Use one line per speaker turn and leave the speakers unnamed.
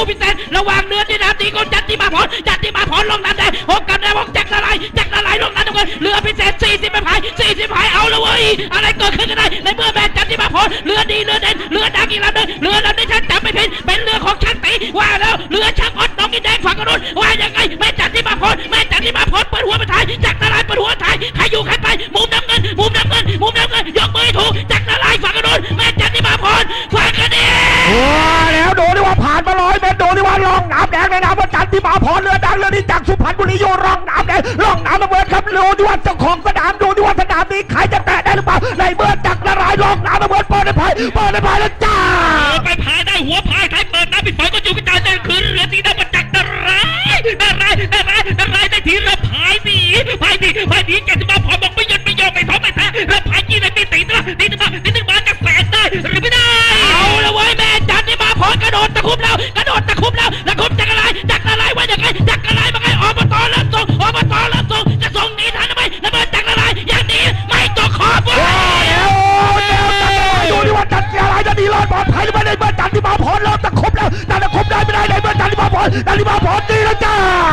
คู่พิเศษระหว่างเดือนที่นาตีกนจัดที่มาพรจัดที่มาพรลงน้ำแดงหกกับแดงหกแจกละลายแจกละลายลงน้ำทุกคนเรือพิเศษสี่สิบไม่พายสี่สิบพายเอาละเว้ยอะไรเกิดขึ้นกันได้ในเมื่อแม่จัดที่มาพรเรือดีเรือเด่นเรือดังอีกแล้วเลยงเรือลำนี้ฉันจำไม่ผิดเป็นเรือของช่างตีว่าแล้วเรือช่างอดน้องกินแดงฝั่งกระดุนว่ายังไงแม่จัดที่มาพรแม่จัดที่มาพรเปิดหัวไปท้ายจักละลายเปิดหัวไทยใครอยู่ใครไปมุมน้ำเงินมุมน้ำเงินมุมน้ำเงินยกมือถูกแจักละลายฝั่งกระดุนแม่
ร้อยเมตรดูดิว่าร่องน้ำแดงในน้ำว่าจันที่มาพรเรือดังเรือนี้จากสุพรรณบุรีโยร่องน้ำแดงร่องน้ำระเบิดครับดูดิว่าเจ้าของสนามดูดิว่าสนามนี้ใครจะแตะได้หรือเปล่าในเมื่อจักรละลายร่องน้ำระเบิดเปิดในภายเปิดในภายแล้วจ้า
ไปพายได้หัวพายท้ายเปิดน้ำปิดไฟก็อยู่กระจายได้คืนเรือสีดำมาจักรนารายณ์นารายณ์นารายณ์นารายได้ทีเรือพายหนีพายหนีพายหนีจันทิมาพ
พรเริ่มตะคบแล้วแต่ตะคบได้ไม่ได้ในเมื่อจันที่มาพรจันที่มาพรดีแล้วจ้า